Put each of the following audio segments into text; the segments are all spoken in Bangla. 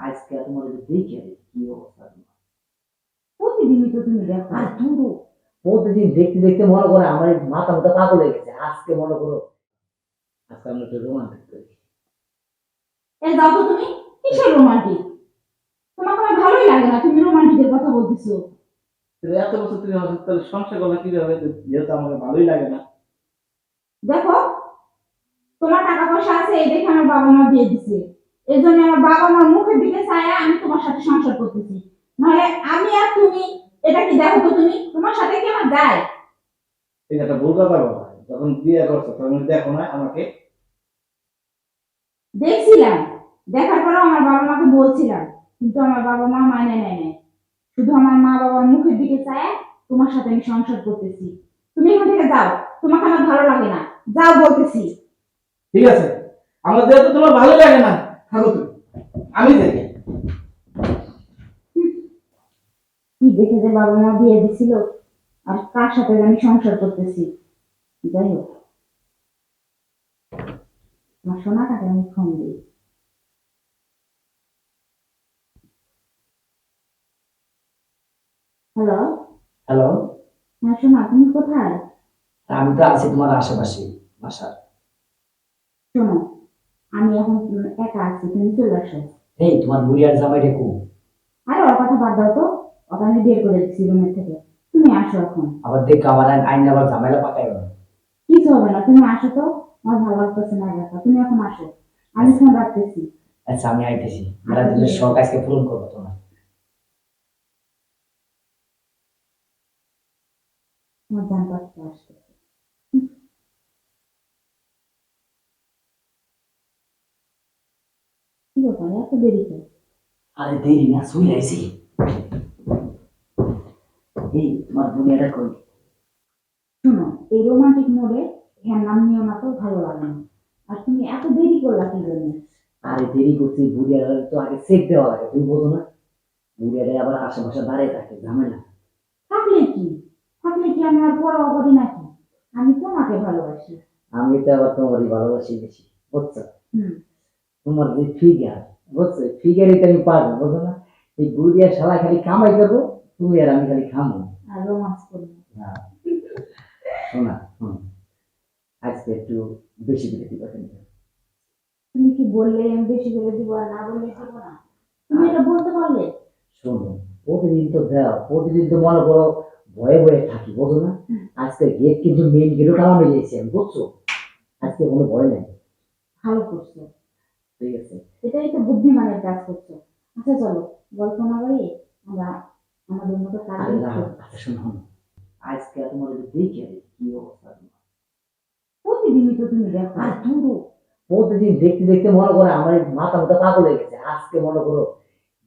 আজকে তোমার দেখে কি অবস্থা তোমার? প্রতিদিনই তো তুমি দেখো। আর তুমি প্রতিদিন দেখতে দেখতে মনে করে আমার মাথা মতো পাগল হয়ে গেছে। আজকে মনে করো আজকে আমরা একটু রোমান্টিক করি এই যাও তো তুমি কিসের রোমান্টিক তোমাকে আমার ভালোই লাগে না তুমি রোমান্টিকের কথা বলতেছো। তাহলে এত বছর তুমি আমার সাথে তাহলে সংসার করলে কীভাবে? যেহেতু আমাকে ভালোই লাগে না। দেখো তোমার টাকা পয়সা আছে এই দেখে আমার বাবা মা বিয়ে দিছে। এই জন্য আমার বাবা মার মুখের দিকে ছায়া আমি তোমার সাথে সংসার করতেছি। নাহলে আমি আর তুমি এটা কি দেখো তো তুমি? তোমার সাথে কি আমার যায়? এটা একটা ভুল কথা বাবা যখন বিয়ে করছ তখন দেখো না আমাকে। দেখছিলাম দেখার পরেও আমার বাবা মাকে বলছিলাম কিন্তু আমার বাবা মা মানে নেয় নাই। শুধু আমার মা বাবার মুখের দিকে চায় তোমার সাথে আমি সংসার করতেছি। তুমি এখান থেকে যাও তোমাকে আমার ভালো লাগে না। যাও বলতেছি। ঠিক আছে। আমার যেহেতু তোমার ভালো লাগে না আমি দেখি কি দেখে যে বাবা মা বিয়ে দিছিল? আর কার সাথে আমি সংসার করতেছি? যাই হোক। আমার সোনাটাকে আমি ফোন দিই? হ্যালো? হ্যালো? হ্যাঁ সোনা তুমি কোথায়? আমি তো আছি তোমার আশেপাশে বাসার। আমি এখন একা আছি তুমি চলে আসো। এই তোমার বুড়ি আর জামাই রেখো আরে ওর কথা বাদ দাও তো। ওটা আমি বের করে দিচ্ছি রুমের থেকে। তুমি আসো এখন। আবার দেখ আমার আইন- আবার ঝামেলা পাকাইও না কিছু হবে না তুমি আসো তো। আমার ভালো লাগতেছে না একা তুমি এখন আসো। আমি ফোন রাখতেছি। আচ্ছা আমি আইতেছি। মেলা দিনের শখ আজকে পূরণ করব তোমার আমার জান পাচ্ছে আসতেছে এত দেরি করে আরে দেরি না শুই আইছি। এই তোমার বুড়িয়াটা কই? শোনো এই রোমান্টিক মোডে হ্যাঁ নাম নিও না তো ভালো লাগে না। আর তুমি এত দেরি করলা কি জন্য? আরে দেরি করছি বুড়িয়ার তো আগে চেক দেওয়া লাগে তুমি বোঝো না। বুড়িয়ারে আবার আশেপাশে দাঁড়িয়ে থাকে ঝামেলা। থাকলে কি? থাকলে কি আমি আর পড়াও করি নাকি আমি তোমাকে ভালোবাসি। আমি তো আবার তোমারই ভালোবাসি বেশি বুঝছ? তোমার যে ফিগার বুঝছ? ফিগারই তো আমি পারব বুঝো না? এই বুড়িয়ার শালা খালি কামাই করব তুমি আর আমি খালি খামো। আর করব। শোনা হুম আজকে একটু বেশি করে দিবা কিন্তু তুমি কি বললে আমি বেশি করে দিব আর না বললে দিব না? তুমি এটা বলতে পারলে? শোনো প্রতিদিন তো দাও প্রতিদিন তো মনে করো ভয়ে ভয়ে থাকি বোঝো না? আজকে গেট কিন্তু মেন গেটও টানা মিলিয়েছি আমি বুঝছ? আজকে কোনো ভয় নেই। ভালো করছ। ঠিক আছে। এটাই তো বুদ্ধিমানের কাজ করছ। আচ্ছা চলো গল্প না বাড়িয়ে আমরা আমাদের মতো কাজ আচ্ছা শোনো। আজকে তোমার দেখে কি অবস্থা প্রতিদিনই তো তুমি দেখো। আর প্রতিদিন দেখতে দেখতে মনে করো আমার মাথা মতো পাগল হয়ে গেছে। আজকে মনে করো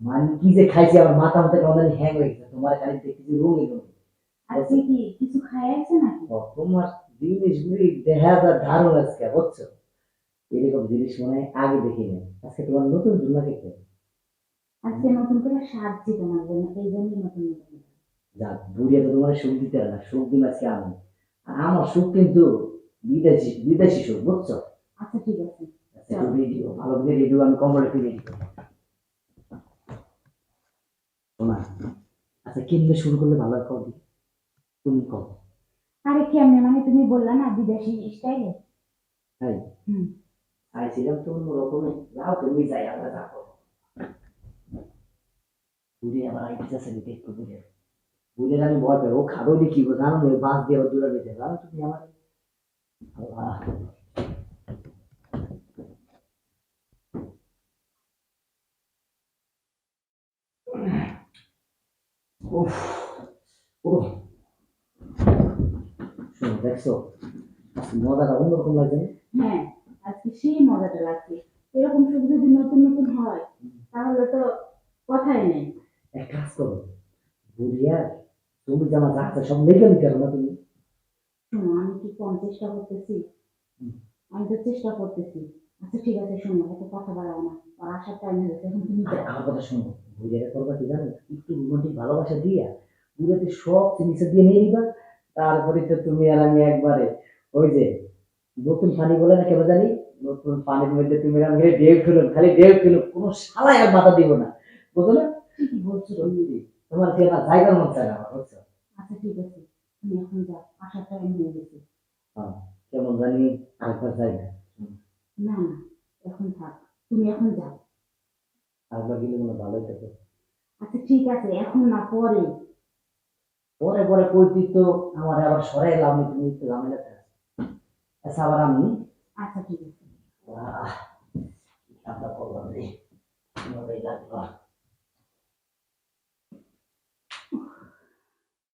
মানে কি যে খাইছি আমার মাথা মতো কেমন হ্যাং হয়ে গেছে। তোমার খালি দেখতেছি রঙে রঙে আজকে কি কিছু খাই আছে নাকি? তোমার জিনিসগুলি দেখা দারুণ আজকে বুঝছ? এরকম জিনিস মনে হয় আগে দেখিনি আজকে তোমার নতুন জন্য খেতে আজকে নতুন করে সাজছি তোমার জন্য এই জন্যই নতুন নতুন যাক বুড়িয়া তো তোমার সুখ দিতে না সুখ দিন আজকে আমি। আর আমার সুখ কিন্তু বিদেশি বিদেশি সুখ বুঝছ? আচ্ছা ঠিক আছে। আচ্ছা, রেডিও ভালো করে রেডিও আমি কম্বল রেডি করব শোনা আচ্ছা কিনলে শুরু করলে ভালো কবে তুমি কব আরে কেমনে মানে তুমি বললা না বিদেশি স্টাইলে তাই? হুম। চাইছিলাম তো অন্য রকমে যাও তুমি যাই আমরা যাব বুড়ি আমার আইটি আছে দিতে একটু বুঝে বুঝে আমি ভয় পাই ও খাব কি জানো না বাস দিয়ে আবার দূরে দিতে জানো তুমি আমার আল্লাহ উফ উফ শোনো দেখছ মজাটা অন্যরকম লাগে হ্যাঁ আজকে সেই মজাটা লাগছে। এরকম শুধু যদি নতুন নতুন হয় তাহলে তো কথাই নেই। এক কাজ করো বুড়িয়া তুমি যে আমার রাখতে সব লেগে নিতে না তুমি। আমি কি কম চেষ্টা করতেছি? আমি তো চেষ্টা করতেছি। আচ্ছা ঠিক আছে শোনো এত কথা বাড়াও না। আর আসার টাইম হয়ে গেছে এখন তুমি আমার কথা শোনো বুড়িয়াকে করবা কি জানো? একটু রোমান্টিক ভালোবাসা দিয়া বুড়িয়াতে সব জিনিস দিয়ে নিয়ে নিবা। তারপরে তো তুমি আর আমি একবারে ওই যে নতুন পানি বলে না কেন জানি? নতুন পানির মধ্যে তুমি খালি ঢেউ খেলুন খালি ঢেউ খেলুন কোনো শালায় আর মাথা দিব না। বুঝলো না? ঠিকই বলছো। সত্যি। তোমার যে না জায়গার মন চায় না আমার বুঝছ? আচ্ছা ঠিক আছে। তুমি এখন যাও আসার টাইম হয়ে গেছে। হ্যাঁ, কেমন জানি আরেকবার যাই। না না এখন থাক। তুমি এখন যাও। আরেকবার গেলে মনে ভালোই থাকে আচ্ছা ঠিক আছে এখন না পরে। পরে পরে কইতি তো আমার আবার সরাই লাভ নেই তুমি একটু ঝামেলা Kasawaran ni? Ah, kita dapat kau beri. Ini beri.